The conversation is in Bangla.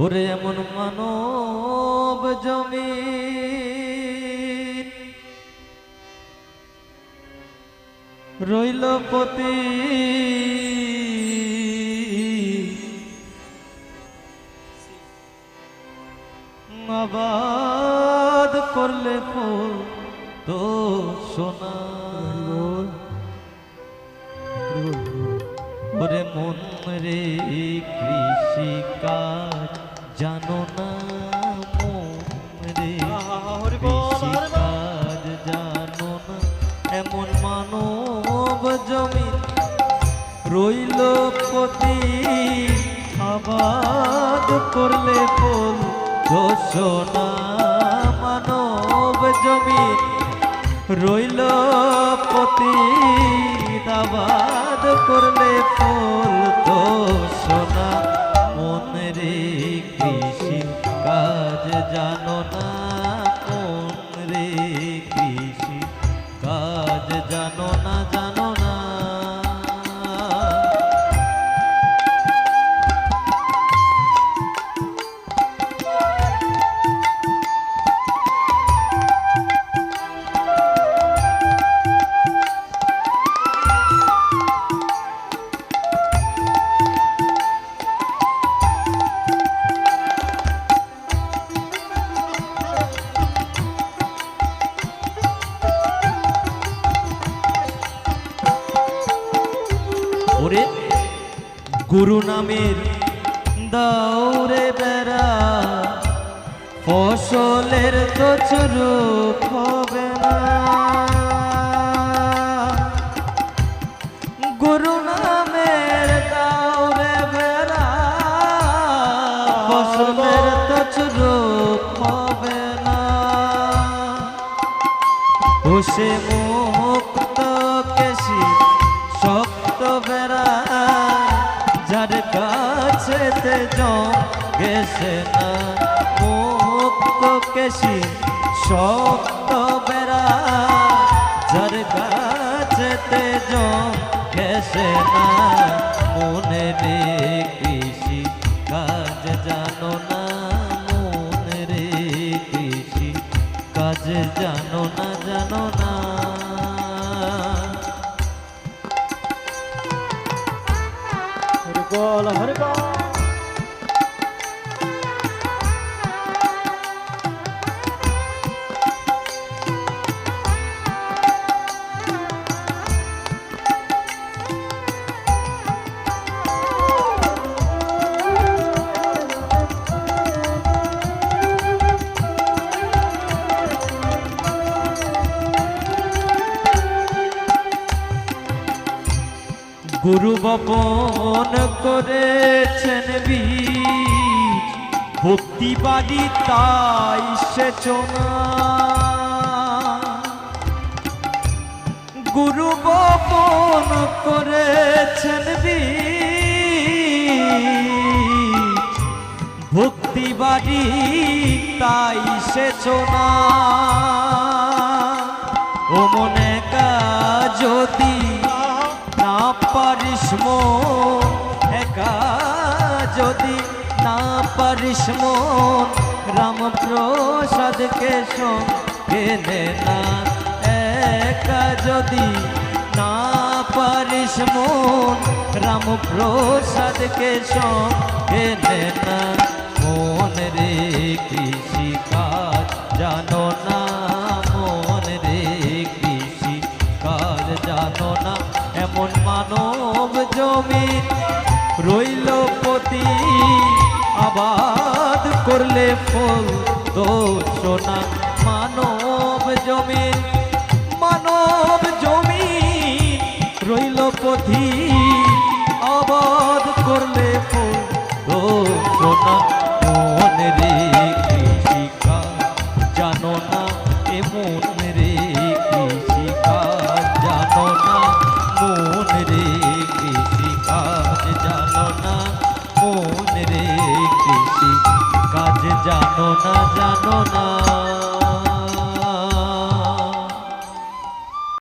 ওরে এমন মানব জমি রইল পতি। আবাদ করলে ফুল তো সোনা। রে কৃষি কাজ জানো না মন রে? কৃষি কাজ জানো না এমন মানব জমি? রইল পতি আবাদ করলে ফুল ঘোষণা মানব জমি। রইল পতি আবাদ করলে ফুল ওরে গুরু নামের দৌড়ে বেড়া। ফসলের তো চুরুপ হবে না। গুরু নামের দৌড়ে বেড়া। ফসলের তো চুরুপ হবে না। বসে মুক্ত কাছে গেছে না। মুক্ত কেশি শক্ত বেড়া। যার কাছে তে গেছে না। মনে রে কৃষি কাজ জানো না। মনে রে কৃষি কাজ জানো না জানো না। হরি বল। গুরু বপন করেছেন বীজ ভক্তি বাড়ি তাই সেচনা গুরু বপন করেছেন বীজ ভক্তি বাড়ি তাই সেচনা ও মনে কা যদি পারিস একা যদি না পারিস মন রামপ্রসাদকে সঙ্গে নে না, একা যদি না পারিস মন রামপ্রসাদকে সঙ্গে নে না। মন রে কৃষি কাজ জানো না করলে ফল সোনা মানব জমি মানব জমি রইল পথি। আবাদ করলে ফল সোনা মন রে না এ রে জানো না, মন রে কৃষি জানো না রে কাজ জানো না জানো না।